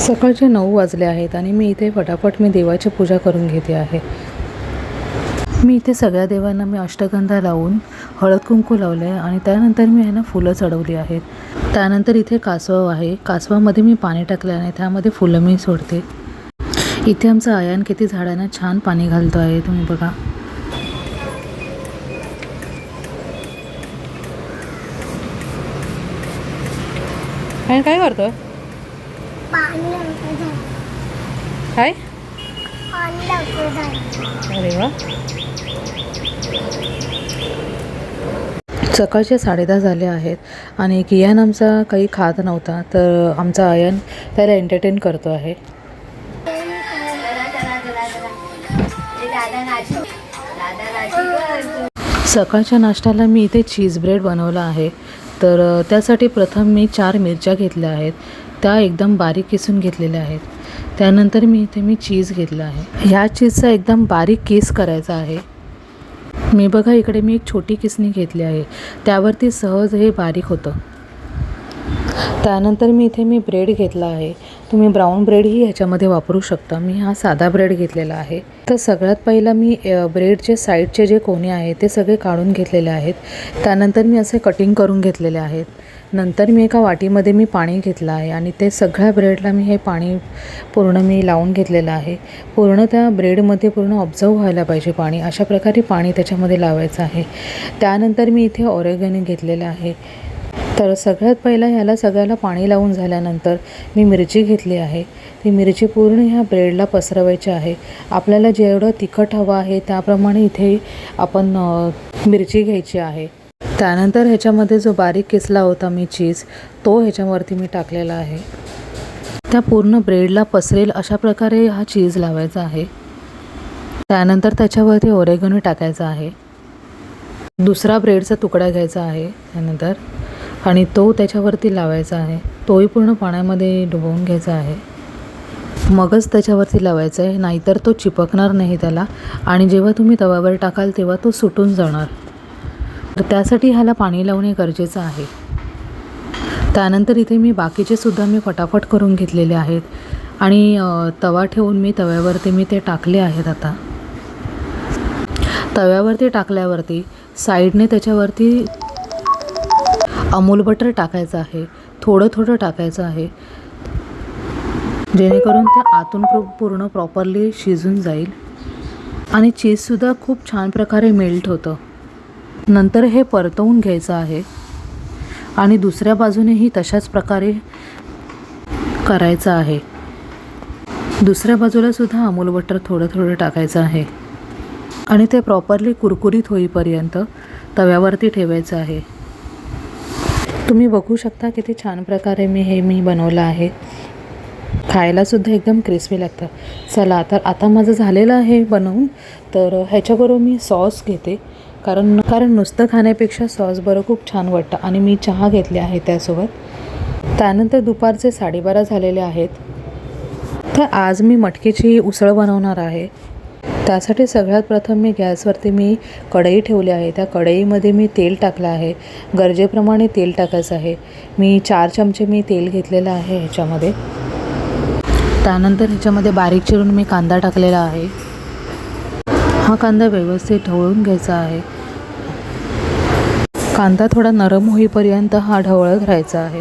सकाळचे नऊ वाजले आहेत आणि मी इथे फटाफट मी देवाची पूजा करून घेते आहे. मी इथे सगळ्या देवांना मी अष्टगंधा लावून हळद कुंकू लावलं आहे आणि त्यानंतर मी ह्यानं फुलं चढवली आहेत. त्यानंतर इथे कासव आहे. कासवामध्ये मी पाणी टाकलं आहे त्यामध्ये फुलं मी सोडते. इथे आमचं आयान किती झाडांना छान पाणी घालतो आहे. तुम्ही बघा. काय करतो काय अरे वा. सकाळचे साडेदहा झाले आहेत आणि कियान आमचा काही खात नव्हता तर आमचा आयन त्याला एंटरटेन करतो आहे. सकाळच्या नाश्त्याला मी इथे चीज ब्रेड बनवला आहे. तर त्यासाठी प्रथम मी चार मिरच्या घेतल्या आहेत. त्या एकदम बारीक किसून घेतलेल्या आहेत. त्यानंतर मी इथे मी चीज घेतलं आहे. ह्या चीजचा एकदम बारीक केस करायचा आहे. मी बघा इकडे मी एक छोटी किसणी घेतली आहे. त्यावरती सहज हे बारीक होतं. त्यानंतर मी इथे मी ब्रेड घेतला आहे. तुम्ही ब्राऊन ब्रेडही ह्याच्यामध्ये वापरू शकता. मी हा साधा ब्रेड घेतलेला आहे. तर सगळ्यात पहिला मी ब्रेडचे साईडचे जे कोणे आहेत ते सगळे काढून घेतलेले आहेत. त्यानंतर मी असे कटिंग करून घेतलेले आहेत. नंतर मी एका वाटीमध्ये मी पाणी घेतलं आहे आणि ते सगळ्या ब्रेडला मी हे पाणी पूर्ण मी लावून घेतलेलं आहे. पूर्ण त्या ब्रेडमध्ये पूर्ण ऑब्झर्व व्हायला पाहिजे पाणी. अशा प्रकारे पाणी त्याच्यामध्ये लावायचं आहे. त्यानंतर मी इथे ऑरेगॅनिक घेतलेलं आहे. तर सगळ्यात पहिला ह्याला सगळ्याला पाणी लावून झाल्यानंतर मी मिरची घेतली आहे. ती मिरची पूर्ण ह्या ब्रेडला पसरवायची आहे. आपल्याला जेवढं तिखट हवं आहे त्याप्रमाणे इथे आपण मिरची घ्यायची आहे. त्यानंतर ह्याच्यामध्ये जो बारीक किसला होता मी चीज तो ह्याच्यावरती मी टाकलेला आहे. त्या पूर्ण ब्रेडला पसरेल अशा प्रकारे हा चीज लावायचा आहे. त्यानंतर त्याच्यावरती ओरेगनो टाकायचा आहे. दुसरा ब्रेडचा तुकडा घ्यायचा आहे त्यानंतर आणि तो त्याच्यावरती लावायचा आहे. तोही पूर्ण पाण्यामध्ये डुबवून घ्यायचा आहे. मगच त्याच्यावरती लावायचं आहे नाहीतर तो चिपकणार नाही त्याला आणि जेव्हा तुम्ही तव्यावर टाकाल तेव्हा तो सुटून जाणार. तर त्यासाठी ह्याला पाणी लावणे गरजेचं आहे. त्यानंतर इथे मी बाकीचे सुद्धा मी फटाफट करून घेतलेले आहेत. आणि तवा ठेवून मी तव्यावरती मी ते टाकले आहेत आता. तव्यावरती टाकल्यावरती साईडने त्याच्यावरती अमूल बटर टाकायचं आहे. थोडं थोडं टाकायचं आहे. जेणेकरून ते आतून पूर्ण प्रॉपरली शिजून जाईल. आणि चीजसुद्धा खूप छान प्रकारे मेल्ट होतं. नंतर हे परतवून घ्यायचं आहे. आणि दुसऱ्या बाजूनेही तशाच प्रकारे करायचं आहे. दुसऱ्या बाजूलासुद्धा अमूल बटर थोडं थोडं टाकायचं आहे. आणि ते प्रॉपरली कुरकुरीत होईपर्यंत तव्यावरती ठेवायचं आहे. तुम्ही बघू शकता किती छान प्रकारे मी हे मी बनवलं आहे. खायलासुद्धा एकदम क्रिस्पी लागतं. चला तर आता माझं झालेलं आहे बनवून. तर ह्याच्याबरोबर मी सॉस घेते. कारण कारण नुसतं खाण्यापेक्षा सॉस बरं खूप छान वाटतं. आणि मी चहा घेतली आहे त्यासोबत. त्यानंतर दुपारचे साडेबारा झालेले आहेत. तर आज मी मटकीची उसळ बनवणार आहे. त्यासाठी सगळ्यात प्रथम मी गॅसवरती मी कढई ठेवली आहे. त्या कढईमध्ये मी तेल टाकलं आहे. गरजेप्रमाणे तेल टाकायचं आहे. मी चार चमचे मी तेल घेतलेलं आहे ह्याच्यामध्ये. त्यानंतर ह्याच्यामध्ये बारीक चिरून मी कांदा टाकलेला आहे. हा कांदा व्यवस्थित ढवळून घ्यायचा आहे. कांदा थोडा नरम होईपर्यंत हा ढवळत राहायचा आहे.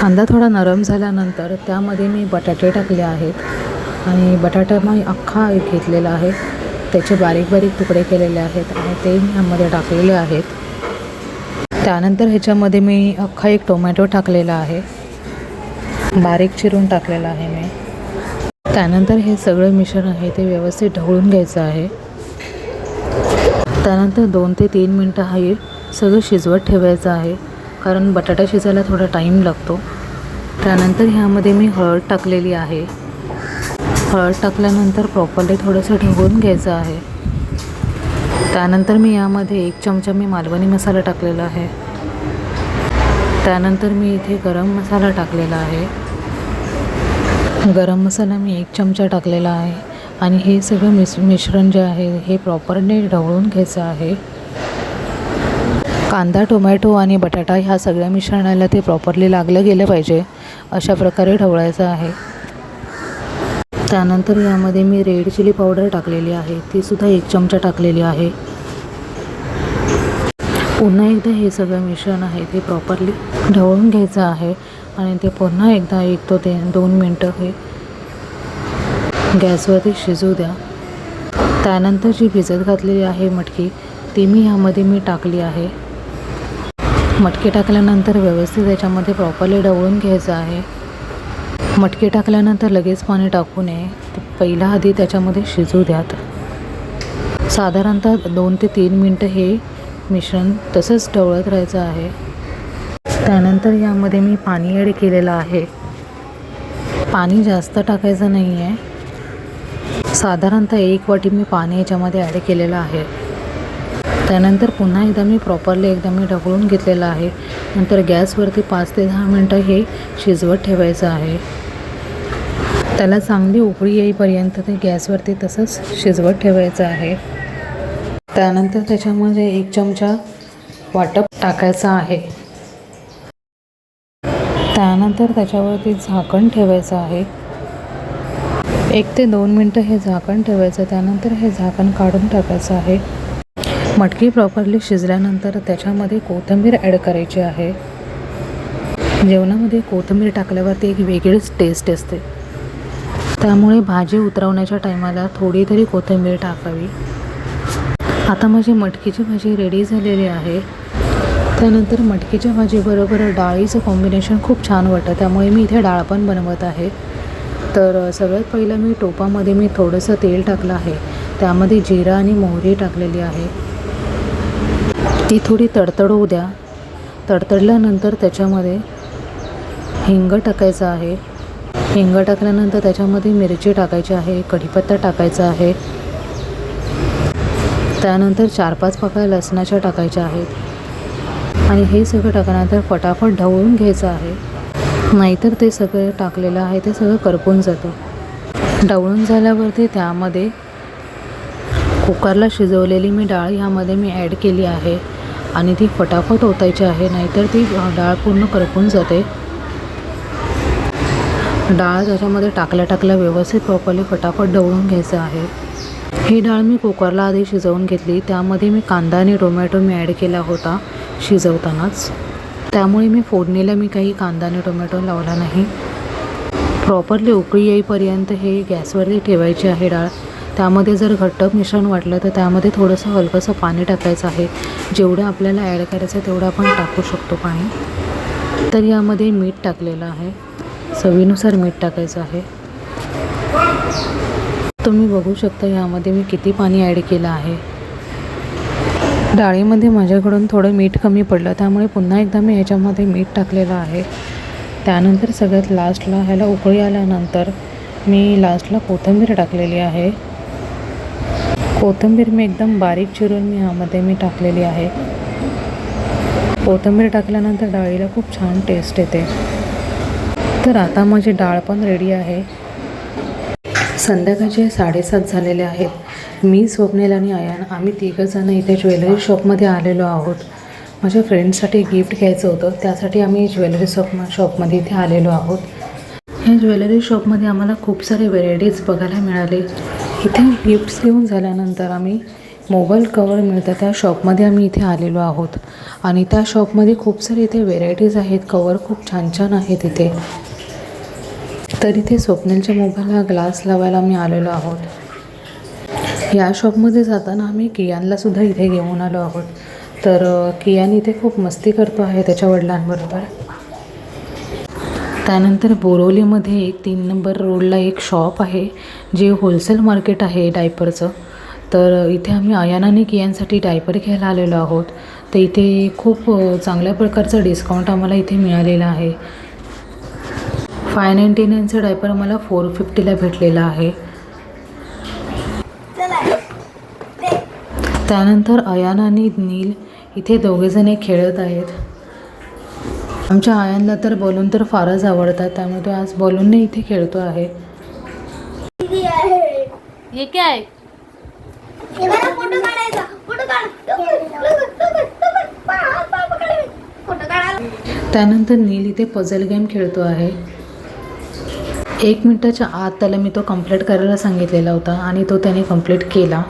कांदा थोडा नरम झाल्यानंतर त्यामध्ये मी बटाटे टाकले आहेत आणि बटाटा मी अख्खा एक घेतलेला आहे. त्याचे बारीक बारीक तुकडे केलेले आहेत आणि ते मी ह्यामध्ये टाकलेले आहेत. त्यानंतर ह्याच्यामध्ये मी अख्खा एक टोमॅटो टाकलेला आहे. बारीक चिरून टाकलेला आहे मी. त्यानंतर हे सगळं मिश्रण आहे ते व्यवस्थित ढवळून घ्यायचं आहे. त्यानंतर दोन ते तीन मिनटं हे सगळं शिजवत ठेवायचं आहे. कारण बटाटा शिजायला थोडा टाईम लागतो. त्यानंतर ह्यामध्ये मी हळद टाकलेली आहे. हळद टाकल्यानंतर प्रॉपरली थोडंसं ढवून घ्यायचं आहे. त्यानंतर मी यामध्ये एक चमचा मी मालवणी मसाला टाकलेला आहे. त्यानंतर मी इथे गरम मसाला टाकलेला आहे. गरम मसाला मी एक चमचा टाकलेला आहे. आणि हे सगळं मिस मिश्रण जे आहे हे प्रॉपरने ढवळून घ्यायचं आहे. कांदा टोमॅटो आणि बटाटा ह्या सगळ्या मिश्रणाला ते प्रॉपरली लागलं गेलं पाहिजे अशा प्रकारे ढवळायचं आहे. त्यानंतर यामध्ये मी रेड चिली पावडर टाकलेली आहे तीसुद्धा एक चमचा टाकलेली आहे. पुन्हा एकदा हे सगळं मिश्रण आहे ते प्रॉपरली ढवळून घ्यायचं आहे आणि ते पुन्हा एकदा एक तो ते दोन मिनटं हे गॅसवरती शिजू द्या. त्यानंतर जी भिजत घातलेली आहे मटकी ती मी ह्यामध्ये मी टाकली आहे. मटकी टाकल्यानंतर व्यवस्थित त्याच्यामध्ये प्रॉपरली डवळून घ्यायचं आहे. मटकी टाकल्यानंतर लगेच पाणी टाकू नये. पहिला आधी त्याच्यामध्ये शिजू द्यात. साधारणतः दोन ते तीन मिनटं हे मिश्रण तसंच ढवळत राहायचं आहे. त्यानंतर यामध्ये मी पाणी ॲड केलेलं आहे. पाणी जास्त टाकायचं नाही आहे साधारणतः एक वाटी मी पाणी याच्यामध्ये ॲड केलेलं आहे. त्यानंतर पुन्हा एकदा मी प्रॉपरली एकदा मी ढकलून घेतलेलं आहे. नंतर गॅसवरती पाच ते दहा मिनटं हे शिजवत ठेवायचं आहे. त्याला चांगली उकळी येईपर्यंत ते गॅसवरती तसंच शिजवत ठेवायचं आहे. त्यानंतर त्याच्यामध्ये एक चमचा वाटप टाकायचा आहे. त्यानंतर त्याच्यावरती झाकण ठेवायचं आहे. एक ते दोन मिनटं हे झाकण ठेवायचं त्यानंतर हे झाकण काढून टाकायचं आहे. मटकी प्रॉपरली शिजल्यानंतर त्याच्यामध्ये कोथिंबीर ॲड करायची आहे. जेवणामध्ये कोथिंबीर टाकल्यावर ती एक वेगळीच टेस्ट असते. त्यामुळे भाजी उतरवण्याच्या टायमाला थोडी तरी कोथिंबीर टाकावी. आता माझी मटकीची भाजी रेडी झालेली आहे. त्यानंतर मटकीच्या भाजीबरोबर डाळीचं कॉम्बिनेशन खूप छान वाटतं त्यामुळे मी इथे डाळ पण बनवत आहे. तर सगळ्यात पहिलं मी टोपामध्ये मी थोडंसं तेल टाकलं आहे. त्यामध्ये जिरा आणि मोहरी टाकलेली आहे. ती थोडी तडतडवू द्या. तडतडल्यानंतर त्याच्यामध्ये हिंग टाकायचं आहे. हिंग टाकल्यानंतर त्याच्यामध्ये मिरची टाकायची आहे कढीपत्ता टाकायचा आहे. त्यानंतर चार पाच पाकळ्या लसणाच्या टाकायच्या आहेत. आणि हे सगळं टाकल्यानंतर फटाफट ढवळून घ्यायचं आहे. नाहीतर ते सगळं टाकलेलं आहे ते सगळं करपून जातं. डवळून झाल्यावरती त्यामध्ये कुकरला शिजवलेली मी डाळ ह्यामध्ये मी ॲड केली आहे आणि ती फटाफट ओतायची आहे नाहीतर ती डाळ पूर्ण करपून जाते. डाळ त्याच्यामध्ये टाकल्या टाकल्या व्यवस्थित प्रॉपरली फटाफट डवळून घ्यायचं आहे. ही डाळ मी कुकरला आधी शिजवून घेतली त्यामध्ये मी कांदा आणि टोमॅटो मी ॲड केला होता शिजवतानाच. त्यामुळे मी फोडणीला मी काही कांदा आणि टोमॅटो लावला नाही. प्रॉपरली उकळी येईपर्यंत हे गॅसवरती ठेवायची आहे डाळ. त्यामध्ये जर घट्ट मिश्रण वाटलं तर त्यामध्ये थोडंसं हलकंसं पाणी टाकायचं आहे. जेवढं आपल्याला ॲड करायचं आहे तेवढं आपण टाकू शकतो पाणी. तर यामध्ये मीठ टाकलेलं आहे. चवीनुसार मीठ टाकायचं आहे. तुम्ही बघू शकता यामध्ये मी किती पाणी ॲड केलं आहे. डाळीमध्ये माझ्याकडून थोडं मीठ कमी पडलं. त्यामुळे पुन्हा एकदा मी ह्याच्यामध्ये मीठ टाकलेलं आहे. त्यानंतर सगळ्यात लास्टला ह्याला उकळी आल्यानंतर मी लास्टला कोथिंबीर टाकलेली आहे. कोथिंबीर मी एकदम बारीक चिरून मी ह्यामध्ये मी टाकलेली आहे. कोथिंबीर टाकल्यानंतर डाळीला खूप छान टेस्ट येते. तर आता माझी डाळ पण रेडी आहे. संध्याकाळचे साडेसात झालेले आहेत. मी स्वप्नेल आणि आयान आम्ही तिघंजणं इथे ज्वेलरी शॉपमध्ये आलेलो आहोत. माझ्या फ्रेंडसाठी गिफ्ट घ्यायचं होतं त्यासाठी आम्ही ज्वेलरी शॉप शॉपमध्ये इथे आलेलो आहोत. ह्या ज्वेलरी शॉपमध्ये आम्हाला खूप सारे व्हेरायटीज बघायला मिळाले. इथे गिफ्ट्स घेऊन झाल्यानंतर आम्ही मोबाईल कवर मिळतं त्या शॉपमध्ये आम्ही इथे आलेलो आहोत. आणि त्या शॉपमध्ये खूप सारे इथे व्हेरायटीज आहेत कवर खूप छान छान आहेत इथे. तर इथे स्वप्नीलच्या मोबाईलला ग्लास लावायला आम्ही आलेलो आहोत. या शॉपमध्ये जाताना आम्ही कियानला सुद्धा इथे घेऊन आलो आहोत. तर कियान इथे खूप मस्ती करतो आहे त्याच्या वडिलांबरोबर. त्यानंतर बोरोलीमध्ये एक तीन नंबर रोडला एक शॉप आहे जे होलसेल मार्केट आहे डायपरचं. तर इथे आम्ही अयान आणि कियांसाठी डायपर घ्यायला आलेलो आहोत. तर इथे खूप चांगल्या प्रकारचं डिस्काउंट आम्हाला इथे मिळालेलं आहे. फाय नाईंटी नाईनचं डायपर मला फोर फिफ्टीला भेटलेलं आहे. त्यानंतर अयान आणि नील इथे दोघेजणे खेळत आहेत. आमच्या आयांना तर बॉलून तर फारच आवडतात त्यामुळे तो आज बॉलूनने इथे खेळतो आहे. हे काय? त्यानंतर नील इथे पझल गेम खेळतो आहे. एक मिनटाच्या आत त्याला मी तो कंप्लीट करायला सांगितलेला होता आणि तो त्याने कंप्लीट केला.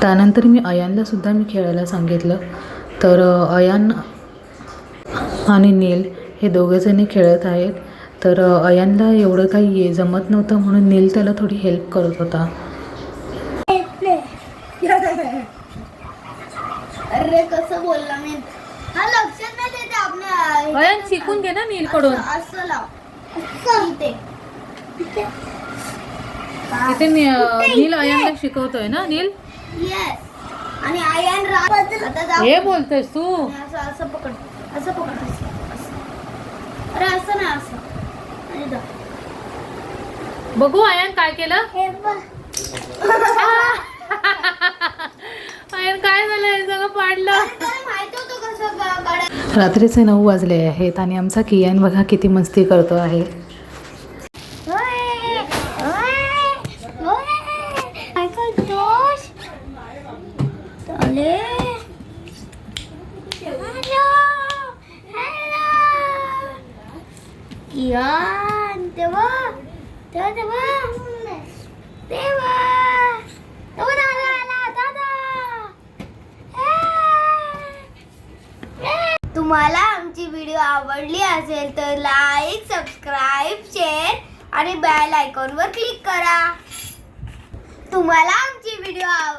त्यानंतर मी अयानला सुद्धा मी खेळायला सांगितलं. तर अयान आणि नील हे दोघेजणी खेळत आहेत. तर अयानला एवढं काही ये जमत नव्हतं म्हणून नील त्याला थोडी हेल्प करत होता. अरे कसं बोलला मी? हा लक्षात नाही देते आपल्या अयान शिकून घे ना नीलकडून. असं- लाव. इथे नील अयानला शिकवतोय ना नील? येस आणि आयन हे बोलतोयस तू? असं असं पकड. असं पकड. अरे असं नाही असं. बघू अयान काय केलं. अयान काय झालं? सगळं पाडलं. माहिती होतं कसं रात्रीचे नऊ वाजले आहेत आणि आमचा कियान बघा किती मस्ती करतो आहे ओय, ओय, ओय. काय कियान, तेव्हा तेव्हा तेव्हा तुम्हाला आमची व्हिडिओ आवडली असेल तर लाईक सबस्क्राईब शेअर आणि बेल आयकॉनवर क्लिक करा. तुम्हाला आमची व्हिडिओ आव